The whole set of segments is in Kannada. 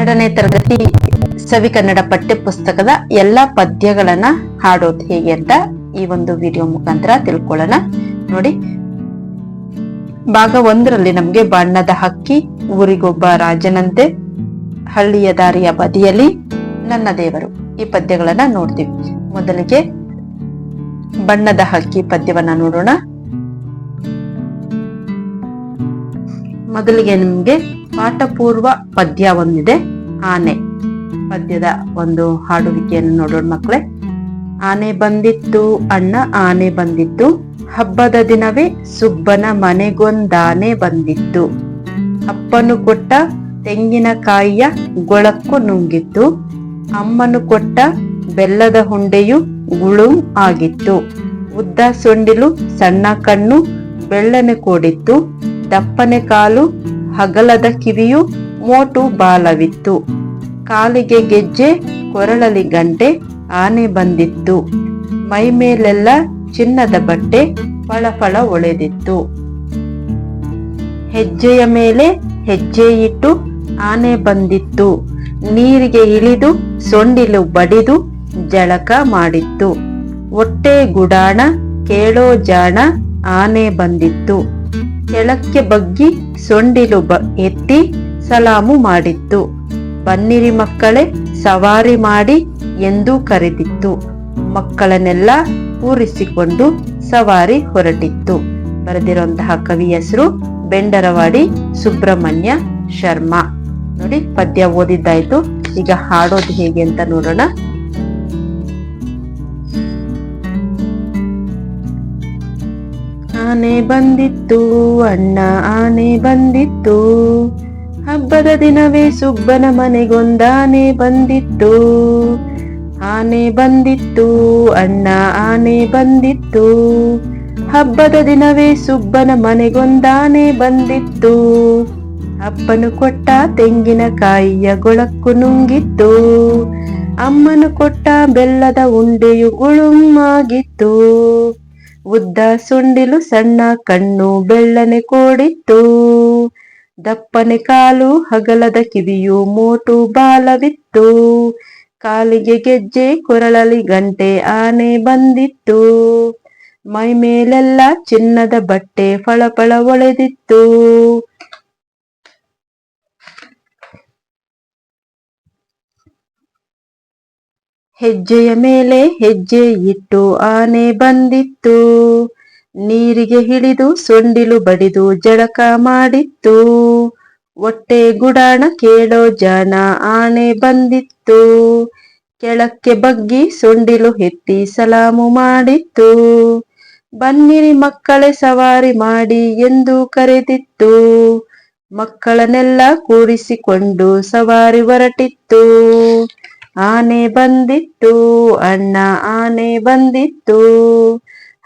ಎರಡನೇ ತರಗತಿ ಸವಿ ಕನ್ನಡ ಪಠ್ಯ ಪುಸ್ತಕದ ಎಲ್ಲಾ ಪದ್ಯಗಳನ್ನ ಹಾಡೋದು ಹೇಗೆ ಅಂತ ಈ ಒಂದು ವಿಡಿಯೋ ಮುಖಾಂತರ ತಿಳ್ಕೊಳ್ಳೋಣ. ನೋಡಿ. ಭಾಗ ಒಂದರಲ್ಲಿ ನಮ್ಗೆ ಬಣ್ಣದ ಹಕ್ಕಿ, ಊರಿಗೊಬ್ಬ ರಾಜನಂತೆ, ಹಳ್ಳಿಯ ದಾರಿಯ ಬದಿಯಲ್ಲಿ ನನ್ನ ದೇವರು. ಈ ಪದ್ಯಗಳನ್ನ ನೋಡ್ತೀವಿ. ಮೊದಲಿಗೆ ಬಣ್ಣದ ಹಕ್ಕಿ ಪದ್ಯವನ್ನ ನೋಡೋಣ. ಮೊದಲಿಗೆ ನಿಮ್ಗೆ ಪಾಠಪೂರ್ವ ಪದ್ಯ ಒಂದಿದೆ. ಆನೆ ಪದ್ಯದ ಒಂದು ಹಾಡುವಿಕೆಯನ್ನು ನೋಡೋಣ ಮಕ್ಕಳೇ. ಆನೆ ಬಂದಿತ್ತು, ಅಣ್ಣ ಆನೆ ಬಂದಿತ್ತು. ಹಬ್ಬದ ದಿನವೇ ಸುಬ್ಬನ ಮನೆಗೊಂದಾನೆ ಬಂದಿತ್ತು. ಅಪ್ಪನು ಕೊಟ್ಟ ತೆಂಗಿನಕಾಯಿಯ ಗೊಳಕ್ಕು ನುಂಗಿತ್ತು. ಅಮ್ಮನು ಕೊಟ್ಟ ಬೆಲ್ಲದ ಹುಂಡೆಯು ಗುಳು ಆಗಿತ್ತು. ಉದ್ದ ಸೊಂಡಿಲು ಸಣ್ಣ ಕಣ್ಣು ಬೆಳ್ಳನೆ ಕೂಡಿತ್ತು. ದಪ್ಪನೆ ಕಾಲು ಹಗಲದ ಕಿವಿಯು ಮೋಟು ಬಾಲವಿತ್ತು. ಕಾಲಿಗೆ ಗೆಜ್ಜೆ, ಕೊರಳಲಿ ಗಂಟೆ, ಆನೆ ಬಂದಿತ್ತು. ಮೈ ಮೇಲೆಲ್ಲ ಚಿನ್ನದ ಬಟ್ಟೆ, ಫಳಫಳ ಒಳೆದಿತ್ತು. ಹೆಜ್ಜೆಯ ಮೇಲೆ ಹೆಜ್ಜೆ ಇಟ್ಟು ಆನೆ ಬಂದಿತ್ತು. ನೀರಿಗೆ ಇಳಿದು, ಸೊಂಡಿಲು ಬಡಿದು, ಜಳಕ ಮಾಡಿತ್ತು. ಒಟ್ಟೆ ಗುಡಾಣ, ಕೇಳೋ ಜಾಣ, ಆನೆ ಬಂದಿತ್ತು. ಕೆಳಕ್ಕೆ ಬಗ್ಗಿ ಸೊಂಡಿಲು ಎತ್ತಿ ಸಲಾಮು ಮಾಡಿತ್ತು. ಬನ್ನಿರಿ ಮಕ್ಕಳೇ, ಸವಾರಿ ಮಾಡಿ ಎಂದು ಕರೆದಿತ್ತು. ಮಕ್ಕಳನ್ನೆಲ್ಲ ಕೂರಿಸಿಕೊಂಡು ಸವಾರಿ ಹೊರಟಿತ್ತು. ಬರೆದಿರುವಂತಹ ಕವಿ ಹೆಸರು ಬೆಂಡರವಾಡಿ ಸುಬ್ರಹ್ಮಣ್ಯ ಶರ್ಮಾ. ನೋಡಿ, ಪದ್ಯ ಓದಿದ್ದಾಯ್ತು. ಈಗ ಹಾಡೋದು ಹೇಗೆ ಅಂತ ನೋಡೋಣ. ಆನೆ ಬಂದಿತ್ತು, ಅಣ್ಣ ಆನೆ ಬಂದಿತ್ತು. ಹಬ್ಬದ ದಿನವೇ ಸುಬ್ಬನ ಮನೆಗೊಂದಾನೆ ಬಂದಿತ್ತು. ಆನೆ ಬಂದಿತ್ತು, ಅಣ್ಣ ಆನೆ ಬಂದಿತ್ತು. ಹಬ್ಬದ ದಿನವೇ ಸುಬ್ಬನ ಮನೆಗೊಂದಾನೆ ಬಂದಿತ್ತು. ಅಪ್ಪನು ಕೊಟ್ಟ ತೆಂಗಿನಕಾಯಿಯ ಗೊಳಕ್ಕು ನುಂಗಿತ್ತು. ಅಮ್ಮನು ಕೊಟ್ಟ ಬೆಲ್ಲದ ಉಂಡೆಯು ಗುಳುಮ್ಮಾಗಿತ್ತು ಉದ್ದ ಸುಂಡಿಲು ಸಣ್ಣ ಕಣ್ಣು ಬೆಳ್ಳನೆ ಕೋಡಿತ್ತು. ದಪ್ಪನೆ ಕಾಲು ಹಗಲದ ಕಿವಿಯು ಮೋಟು ಬಾಲವಿತ್ತು. ಕಾಲಿಗೆ ಗೆಜ್ಜೆ, ಕೊರಳಲಿ ಗಂಟೆ ಆನೆ ಬಂದಿತ್ತು. ಮೈ ಮೇಲೆಲ್ಲ ಚಿನ್ನದ ಬಟ್ಟೆ ಫಳಫಳ ಒಳೆದಿತ್ತು. ಹೆಜ್ಜೆಯ ಮೇಲೆ ಹೆಜ್ಜೆ ಇಟ್ಟು ಆನೆ ಬಂದಿತ್ತು. ನೀರಿಗೆ ಹಿಡಿದು ಸೊಂಡಿಲು ಬಡಿದು ಜಳಕ ಮಾಡಿತ್ತು. ಒಟ್ಟೆ ಗುಡಾಣ ಕೇಳೋ ಜನ ಆನೆ ಬಂದಿತ್ತು. ಕೆಳಕ್ಕೆ ಬಗ್ಗಿ ಸೊಂಡಿಲು ಎತ್ತಿ ಸಲಾಮು ಮಾಡಿತ್ತು. ಬನ್ನಿರಿ ಮಕ್ಕಳೇ ಸವಾರಿ ಮಾಡಿ ಎಂದು ಕರೆದಿತ್ತು. ಮಕ್ಕಳನ್ನೆಲ್ಲ ಕೂಡಿಸಿಕೊಂಡು ಸವಾರಿ ಹೊರಟಿತ್ತು. ಆನೆ ಬಂದಿತ್ತು, ಅಣ್ಣ ಆನೆ ಬಂದಿತ್ತು.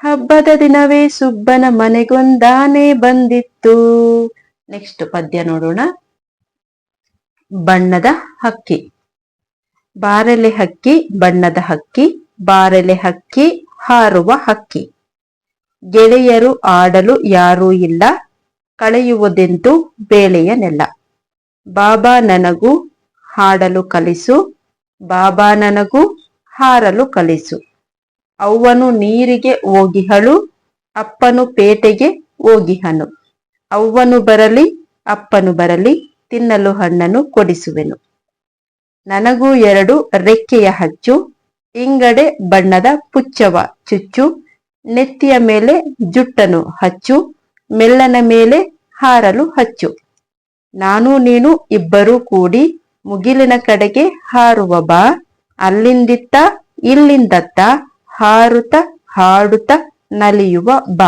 ಹಬ್ಬದ ದಿನವೇ ಸುಬ್ಬನ ಮನೆಗೊಂದಾನೆ ಬಂದಿತ್ತು. ನೆಕ್ಸ್ಟ್ ಪದ್ಯ ನೋಡೋಣ. ಬಣ್ಣದ ಹಕ್ಕಿ. ಬಾರೆಲೆ ಹಕ್ಕಿ, ಬಣ್ಣದ ಹಕ್ಕಿ, ಬಾರೆಲೆ ಹಕ್ಕಿ, ಹಾರುವ ಹಕ್ಕಿ. ಗೆಳೆಯರು ಆಡಲು ಯಾರೂ ಇಲ್ಲ, ಕಳೆಯುವುದೆಂದು ಬೇಳೆಯ ನೆಲ. ಬಾಬಾ ನನಗೂ ಹಾಡಲು ಕಲಿಸು, ಬಾಬಾ ನನಗೂ ಹಾರಲು ಕಲಿಸು. ಅವ್ವನು ನೀರಿಗೆ ಹೋಗಿಹಳು, ಅಪ್ಪನು ಪೇಟೆಗೆ ಹೋಗಿಹನು. ಅವ್ವನು ಬರಲಿ, ಅಪ್ಪನು ಬರಲಿ, ತಿನ್ನಲು ಹಣ್ಣನ್ನು ಕೊಡಿಸುವೆನು. ನನಗೂ ಎರಡು ರೆಕ್ಕೆಯ ಹಚ್ಚು, ಇಂಗಡೆ ಬಣ್ಣದ ಪುಚ್ಚವ ಚುಚ್ಚು, ನೆತ್ತಿಯ ಮೇಲೆ ಜುಟ್ಟನು ಹಚ್ಚು, ಮೆಲ್ಲನ ಮೇಲೆ ಹಾರಲು ಹಚ್ಚು. ನಾನು ನೀನು ಇಬ್ಬರೂ ಕೂಡಿ ಮುಗಿಲಿನ ಕಡೆಗೆ ಹಾರುವ ಬಾ, ಅಲ್ಲಿಂದಿತ್ತ ಇಲ್ಲಿಂದತ್ತ ಹಾರುತ್ತ ಹಾಡುತ್ತ ನಲಿಯುವ ಬ.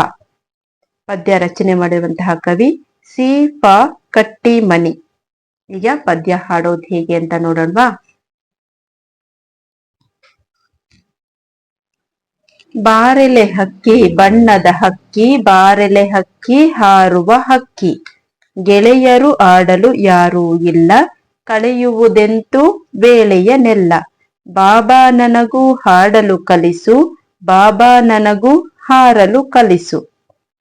ಪದ್ಯ ರಚನೆ ಮಾಡಿರುವಂತಹ ಕವಿ ಸಿ. ಪ. ಕಟ್ಟಿ ಮನಿ ಈಗ ಪದ್ಯ ಹಾಡೋದು ಹೇಗೆ ಅಂತ ನೋಡೋಣವಾ? ಬಾರೆಲೆ ಹಕ್ಕಿ, ಬಣ್ಣದ ಹಕ್ಕಿ, ಬಾರೆಲೆ ಹಕ್ಕಿ, ಹಾರುವ ಹಕ್ಕಿ. ಗೆಳೆಯರು ಆಡಲು ಯಾರೂ ಇಲ್ಲ, ಕಳೆಯುವುದೆಂತೂ ವೇಳೆಯ ನೆಲ್ಲ ಬಾಬಾ ನನಗೂ ಹಾಡಲು ಕಲಿಸು, ಬಾಬಾ ನನಗೂ ಹಾರಲು ಕಲಿಸು.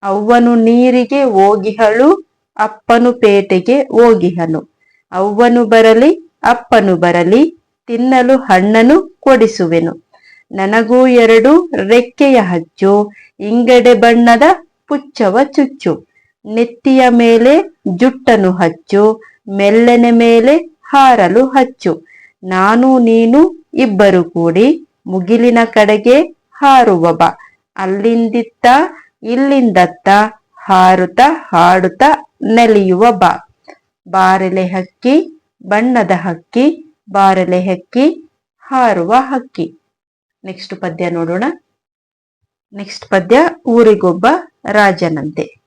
ಅವ್ವನು ನೀರಿಗೆ ಹೋಗಿಹಳು, ಅಪ್ಪನು ಪೇಟೆಗೆ ಹೋಗಿಹನು. ಅವ್ವನು ಬರಲಿ, ಅಪ್ಪನು ಬರಲಿ, ತಿನ್ನಲು ಹಣ್ಣನು ಕೊಡಿಸುವೆನು. ನನಗೂ ಎರಡು ರೆಕ್ಕೆಯ ಹಚ್ಚು, ಇಂಗಡೆ ಬಣ್ಣದ ಪುಚ್ಚವ ಚುಚ್ಚು. ನೆತ್ತಿಯ ಮೇಲೆ ಜುಟ್ಟನು ಹಚ್ಚು, ಮೆಲ್ಲನೆ ಮೇಲೆ ಹಾರಲು ಹಚ್ಚು. ನಾನು ನೀನು ಇಬ್ಬರು ಕೂಡಿ ಮುಗಿಲಿನ ಕಡೆಗೆ ಹಾರುವ ಅಲ್ಲಿಂದಿತ್ತ ಇಲ್ಲಿಂದತ್ತ ಹಾರುತ್ತ ಹಾಡುತ್ತ ನೆಲೆಯುವ ಬಾ ಬಾರೆಲೆ ಹಕ್ಕಿ, ಬಣ್ಣದ ಹಕ್ಕಿ, ಬಾರೆಲೆ ಹಕ್ಕಿ, ಹಾರುವ ಹಕ್ಕಿ. ನೆಕ್ಸ್ಟ್ ಪದ್ಯ ನೋಡೋಣ. ನೆಕ್ಸ್ಟ್ ಪದ್ಯ, ಊರಿಗೊಬ್ಬ ರಾಜನಂತೆ.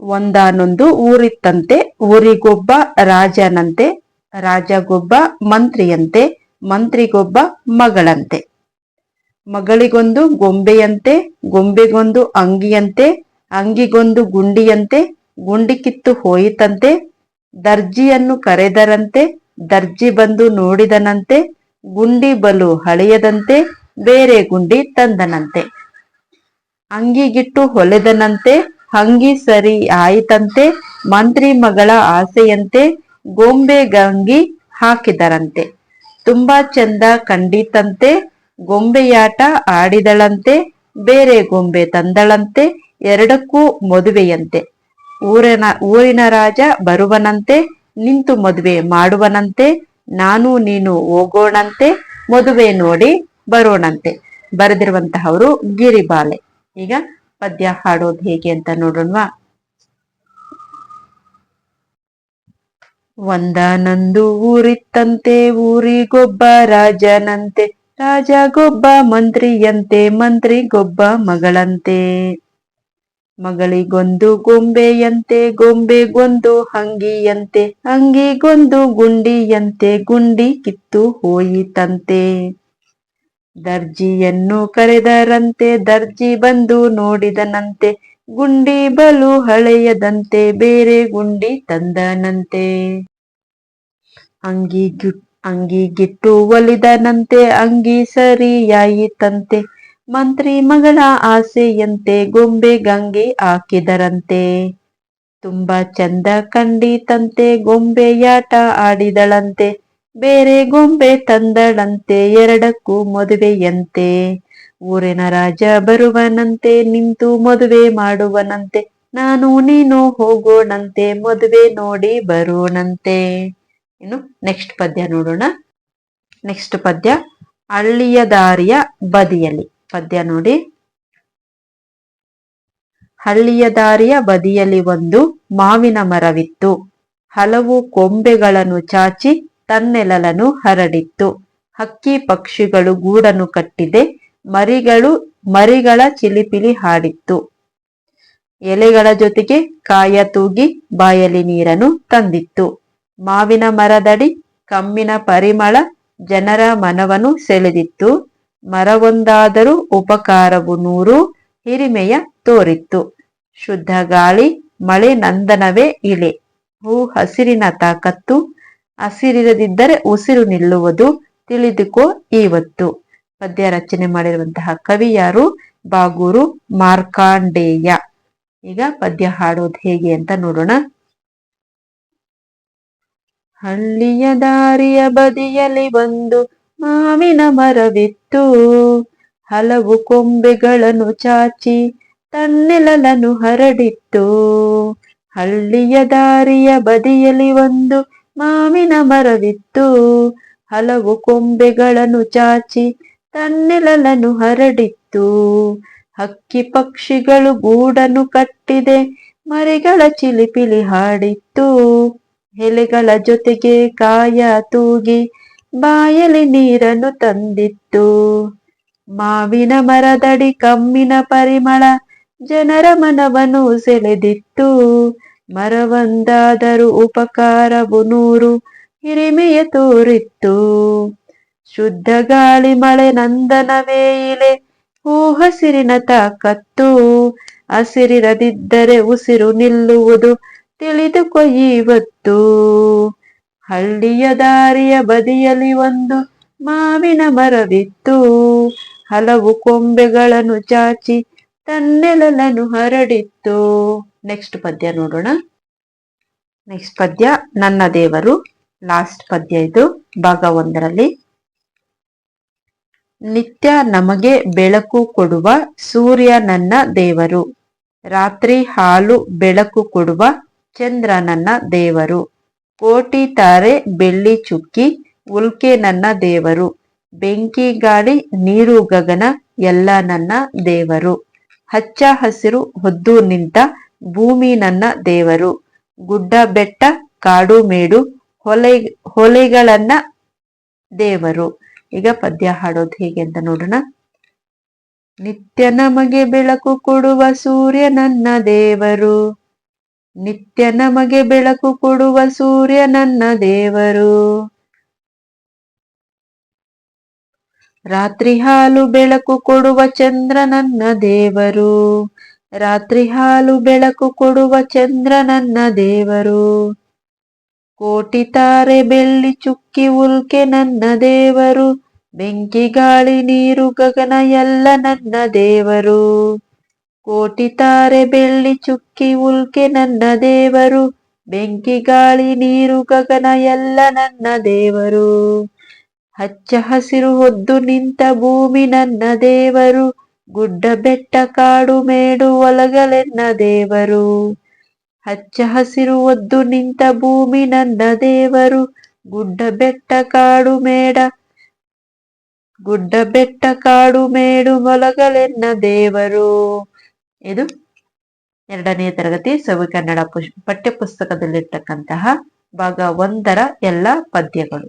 ಒಂದಾನೊಂದು ಊರಿತ್ತಂತೆ, ಊರಿಗೊಬ್ಬ ರಾಜನಂತೆ. ರಾಜಗೊಬ್ಬ ಮಂತ್ರಿಯಂತೆ, ಮಂತ್ರಿಗೊಬ್ಬ ಮಗಳಂತೆ. ಮಗಳಿಗೊಂದು ಗೊಂಬೆಯಂತೆ, ಗೊಂಬೆಗೊಂದು ಅಂಗಿಯಂತೆ, ಅಂಗಿಗೊಂದು ಗುಂಡಿಯಂತೆ, ಗುಂಡಿ ಕಿತ್ತು ಹೋಯಿತಂತೆ, ದರ್ಜಿಯನ್ನು ಕರೆದರಂತೆ, ದರ್ಜಿ ಬಂದು ನೋಡಿದನಂತೆ, ಗುಂಡಿ ಬಲು ಹಳೆಯದಂತೆ, ಬೇರೆ ಗುಂಡಿ ತಂದನಂತೆ. ಅಂಗಿಗಿಟ್ಟು ಹೊಲೆದನಂತೆ, ಅಂಗಿ ಸರಿ ಆಯಿತಂತೆ, ಮಂತ್ರಿ ಮಗಳ ಆಸೆಯಂತೆ ಗೊಂಬೆ ಗಂಗಿ ಹಾಕಿದರಂತೆ. ತುಂಬಾ ಚಂದ ಕಂಡಿತಂತೆ. ಗೊಂಬೆಯಾಟ ಆಡಿದಳಂತೆ. ಬೇರೆ ಗೊಂಬೆ ತಂದಳಂತೆ. ಎರಡಕ್ಕೂ ಮದುವೆಯಂತೆ. ಊರಿನ ಊರಿನ ರಾಜ ಬರುವನಂತೆ. ನಿಂತು ಮದುವೆ ಮಾಡುವನಂತೆ. ನಾನು ನೀನು ಹೋಗೋಣಂತೆ. ಮದುವೆ ನೋಡಿ ಬರೋಣಂತೆ. ಬರೆದಿರುವಂತಹವರು ಗಿರಿಬಾಲೆ. ಈಗ ಪದ್ಯ ಹಾಡೋದು ಹೇಗೆ ಅಂತ ನೋಡೋಣವಾ? ಒಂದಾನೊಂದು ಊರಿತ್ತಂತೆ, ಊರಿಗೊಬ್ಬ ರಾಜನಂತೆ, ರಾಜಗೊಬ್ಬ ಮಂತ್ರಿಯಂತೆ, ಮಂತ್ರಿಗೊಬ್ಬ ಮಗಳಂತೆ. ಮಗಳಿಗೊಂದು ಗೊಂಬೆಯಂತೆ, ಗೊಂಬೆಗೊಂದು ಹಂಗಿಯಂತೆ ಹಂಗಿಗೊಂದು ಗುಂಡಿಯಂತೆ, ಗುಂಡಿ ಕಿತ್ತು ಹೋಯಿತಂತೆ. ದರ್ಜಿಯನ್ನು ಕರೆದರಂತೆ, ದರ್ಜಿ ಬಂದು ನೋಡಿದನಂತೆ ಗುಂಡಿ ಬಲು ಹಳೆಯದಂತೆ, ಬೇರೆ ಗುಂಡಿ ತಂದನಂತೆ. ಅಂಗಿ ಅಂಗಿ ಗಿಟ್ಟು ಒಲಿದನಂತೆ, ಅಂಗಿ ಸರಿಯಾಯಿತಂತೆ. ಮಂತ್ರಿ ಮಗಳ ಆಸೆಯಂತೆ, ಗೊಂಬೆ ಗಂಗೆ ಹಾಕಿದರಂತೆ. ತುಂಬಾ ಚಂದ ಕಂಡಿತಂತೆ ಗೊಂಬೆಯಾಟ ಆಡಿದಳಂತೆ. ಬೇರೆ ಗೊಂಬೆ ತಂದಳಂತೆ, ಎರಡಕ್ಕೂ ಮದುವೆಯಂತೆ. ಊರಿನ ರಾಜ ಬರುವನಂತೆ, ನಿಂತು ಮದುವೆ ಮಾಡುವನಂತೆ, ನಾನು ನೀನು ಹೋಗೋಣಂತೆ, ಮದುವೆ ನೋಡಿ ಬರೋಣಂತೆ. ಇನ್ನು ನೆಕ್ಸ್ಟ್ ಪದ್ಯ ನೋಡೋಣ. ನೆಕ್ಸ್ಟ್ ಪದ್ಯ, ಹಳ್ಳಿಯ ದಾರಿಯ ಬದಿಯಲ್ಲಿ. ಪದ್ಯ ನೋಡಿ. ಹಳ್ಳಿಯ ದಾರಿಯ ಬದಿಯಲ್ಲಿ ಒಂದು ಮಾವಿನ ಮರವಿತ್ತು. ಹಲವು ಕೊಂಬೆಗಳನ್ನು ಚಾಚಿ ತನ್ನೆಲಲನ್ನು ಹರಡಿತ್ತು. ಹಕ್ಕಿ ಪಕ್ಷಿಗಳು ಗೂಡನ್ನು ಕಟ್ಟಿದೆ. ಮರಿಗಳು ಮರಿಗಳ ಚಿಲಿಪಿಲಿ ಹಾಡಿತ್ತು. ಎಲೆಗಳ ಜೊತೆಗೆ ಕಾಯ ತೂಗಿ ಬಾಯಲಿ ನೀರನ್ನು ತಂದಿತ್ತು. ಮಾವಿನ ಮರದಡಿ, ಕಮ್ಮಿನ ಪರಿಮಳ, ಜನರ ಮನವನ್ನು ಸೆಳೆದಿತ್ತು. ಮರವೊಂದಾದರೂ ಉಪಕಾರವು ನೂರು, ಹಿರಿಮೆಯ ತೋರಿತ್ತು. ಶುದ್ಧ ಗಾಳಿ, ಮಳೆ ನಂದನವೇ ಇಳೆ. ಹೂ ಹಸಿರಿನ ತಾಕತ್ತು, ಹಸಿರಿರದಿದ್ದರೆ ಉಸಿರು ನಿಲ್ಲುವುದು ತಿಳಿದುಕೋ ಇವತ್ತು ಪದ್ಯ ರಚನೆ ಮಾಡಿರುವಂತಹ ಕವಿ ಯಾರು? ಬಾಗೂರು ಮಾರ್ಕಾಂಡೇಯ. ಈಗ ಪದ್ಯ ಹಾಡೋದು ಹೇಗೆ ಅಂತ ನೋಡೋಣ. ಹಳ್ಳಿಯ ದಾರಿಯ ಬದಿಯಲ್ಲಿ ಒಂದು ಮಾವಿನ ಮರವಿತ್ತು. ಹಲವು ಕೊಂಬೆಗಳನ್ನು ಚಾಚಿ ತನ್ನೆಲಲನು ಹರಡಿತ್ತು. ಹಳ್ಳಿಯ ದಾರಿಯ ಬದಿಯಲ್ಲಿ ಒಂದು ಮಾವಿನ ಮರವಿತ್ತು. ಹಲವು ಕೊಂಬೆಗಳನ್ನು ಚಾಚಿ ತನ್ನೆಲలను ಹರಡಿತ್ತು. ಹಕ್ಕಿ ಪಕ್ಷಿಗಳು ಗೂಡನ್ನು ಕಟ್ಟಿದೆ, ಮರಿಗಳ ಚಿಲಿಪಿಲಿ ಹಾಡಿತ್ತು. ಎಲೆಗಳ ಜೊತೆಗೆ ಕಾಯ ತೂಗಿ ಬಾಯಲಿ ನೀರನ್ನು ತಂದಿತ್ತು. ಮಾವಿನ ಮರದಡಿ ಕಮ್ಮಿನ ಪರಿಮಳ ಜನರ ಮನವನ್ನು ಸೆಳೆದಿತ್ತು. ಮರವೊಂದಾದರೂ ಉಪಕಾರವು ನೂರು ಹಿರಿಮೆಯ ತೋರಿತ್ತು. ಶುದ್ಧ ಗಾಳಿ ಮಳೆ ನಂದನವೇ ಇಲೆ ಹೂ ಹಸಿರಿನ ತಾಕತ್ತು. ಹಸಿರಿರದಿದ್ದರೆ ಉಸಿರು ನಿಲ್ಲುವುದು ತಿಳಿದುಕೊ ಇವತ್ತು ಹಳ್ಳಿಯ ದಾರಿಯ ಬದಿಯಲ್ಲಿ ಒಂದು ಮಾವಿನ ಮರವಿತ್ತು. ಹಲವು ಕೊಂಬೆಗಳನ್ನು ಚಾಚಿ ತನ್ನೆಲలను ಹರಡಿತ್ತು. ನೆಕ್ಸ್ಟ್ ಪದ್ಯ ನೋಡೋಣ. ನೆಕ್ಸ್ಟ್ ಪದ್ಯ, ನನ್ನ ದೇವರು. ಲಾಸ್ಟ್ ಪದ್ಯ ಇದು. ಭಾಗ ಒಂದರಲ್ಲಿ ನಿತ್ಯ ನಮಗೆ ಬೆಳಕು ಕೊಡುವ ಸೂರ್ಯನನ್ನ ದೇವರು. ರಾತ್ರಿ ಹಾಲು ಬೆಳಕು ಕೊಡುವ ಚಂದ್ರ ನನ್ನ ದೇವರು. ಕೋಟಿ ತಾರೆ ಬೆಳ್ಳಿ ಚುಕ್ಕಿ ಉಲ್ಕೆ ನನ್ನ ದೇವರು. ಬೆಂಕಿ ಗಾಳಿ ನೀರು ಗಗನ ಎಲ್ಲ ನನ್ನ ದೇವರು. ಹಚ್ಚ ಹಸಿರು ಹೊದ್ದು ನಿಂತ ಭೂಮಿ ನನ್ನ ದೇವರು. ಗುಡ್ಡ ಬೆಟ್ಟ ಕಾಡು ಮೇಡು ಹೊಲೆ, ಹೊಲೆಗಳನ್ನ ದೇವರು. ಈಗ ಪದ್ಯ ಹಾಡೋದು ಹೇಗೆ ಅಂತ ನೋಡೋಣ. ನಿತ್ಯ ನಮಗೆ ಬೆಳಕು ಕೊಡುವ ಸೂರ್ಯ ನನ್ನ ದೇವರು. ನಿತ್ಯ ನಮಗೆ ಬೆಳಕು ಕೊಡುವ ಸೂರ್ಯ ನನ್ನ ದೇವರು. ರಾತ್ರಿ ಹಾಲು ಬೆಳಕು ಕೊಡುವ ಚಂದ್ರ ನನ್ನ ದೇವರು. ರಾತ್ರಿ ಹಾಲು ಬೆಳಕು ಕೊಡುವ ಚಂದ್ರ ನನ್ನ ದೇವರು. ಕೋಟಿ ತಾರೆ ಬೆಳ್ಳಿ ಚುಕ್ಕಿ ಉಲ್ಕೆ ನನ್ನ ದೇವರು. ಬೆಂಕಿ ಗಾಳಿ ನೀರು ಗಗನ ಎಲ್ಲ ನನ್ನ ದೇವರು. ಕೋಟಿ ತಾರೆ ಬೆಳ್ಳಿ ಚುಕ್ಕಿ ಉಲ್ಕೆ ನನ್ನ ದೇವರು. ಬೆಂಕಿ ಗಾಳಿ ನೀರು ಗಗನ ಎಲ್ಲ ನನ್ನ ದೇವರು. ಹಚ್ಚ ಹಸಿರು ಹೊದ್ದು ನಿಂತ ಭೂಮಿ ನನ್ನ ದೇವರು. ಗುಡ್ಡ ಬೆಟ್ಟ ಕಾಡು ಮೇಡು ಒಲಗಲೆನ್ನ ದೇವರು. ಹಚ್ಚ ಹಸಿರು ಒದ್ದು ನಿಂತ ಭೂಮಿ ನನ್ನ ದೇವರು. ಗುಡ್ಡ ಬೆಟ್ಟ ಕಾಡು ಮೇಡ. ಗುಡ್ಡ ಬೆಟ್ಟ ಕಾಡು ಮೇಡು ಮೊಲಗಳೆನ್ನ ದೇವರು. ಇದು ಎರಡನೇ ತರಗತಿ ಸವಿ ಕನ್ನಡ ಪುಷ್ ಪಠ್ಯಪುಸ್ತಕದಲ್ಲಿರ್ತಕ್ಕಂತಹ ಭಾಗ ಒಂದರ ಎಲ್ಲ ಪದ್ಯಗಳು.